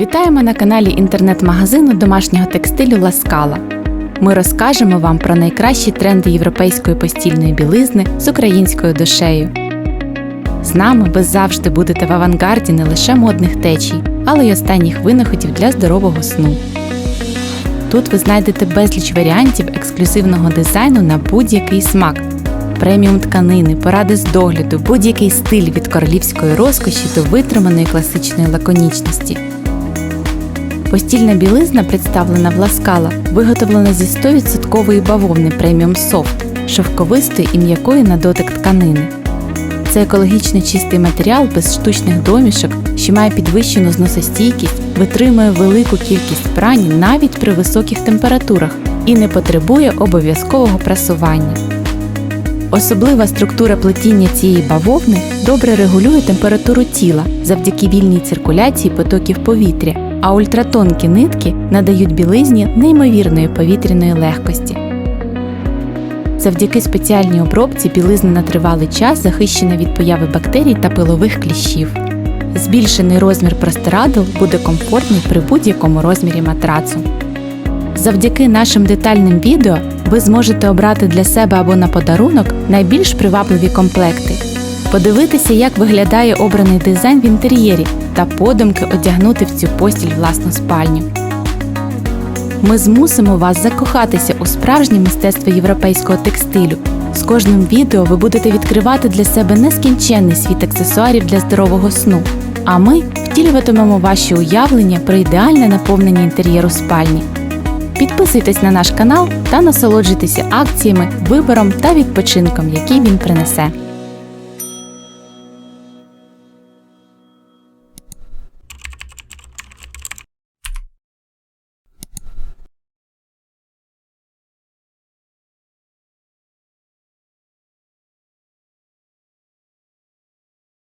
Вітаємо на каналі інтернет-магазину домашнього текстилю Ласкала. Ми розкажемо вам про найкращі тренди європейської постільної білизни з українською душею. З нами ви завжди будете в авангарді не лише модних течій, але й останніх винаходів для здорового сну. Тут ви знайдете безліч варіантів ексклюзивного дизайну на будь-який смак, преміум тканини, поради з догляду, будь-який стиль від королівської розкоші до витриманої класичної лаконічності. Постільна білизна, представлена в Ласкала, виготовлена зі 100% бавовни преміум софт, шовковистої і м'якої на дотик тканини. Це екологічно чистий матеріал без штучних домішок, що має підвищену зносостійкість, витримує велику кількість прань навіть при високих температурах і не потребує обов'язкового прасування. Особлива структура плетіння цієї бавовни добре регулює температуру тіла завдяки вільній циркуляції потоків повітря, а ультратонкі нитки надають білизні неймовірної повітряної легкості. Завдяки спеціальній обробці білизна на тривалий час захищена від появи бактерій та пилових кліщів. Збільшений розмір простирадл буде комфортний при будь-якому розмірі матрацу. Завдяки нашим детальним відео ви зможете обрати для себе або на подарунок найбільш привабливі комплекти, подивитися, як виглядає обраний дизайн в інтер'єрі та подумки одягнути в цю постіль власну спальню. Ми змусимо вас закохатися у справжнє мистецтво європейського текстилю. З кожним відео ви будете відкривати для себе нескінченний світ аксесуарів для здорового сну. А ми втілюватимемо ваші уявлення про ідеальне наповнення інтер'єру спальні. Підписуйтесь на наш канал та насолоджуйтеся акціями, вибором та відпочинком, який він принесе.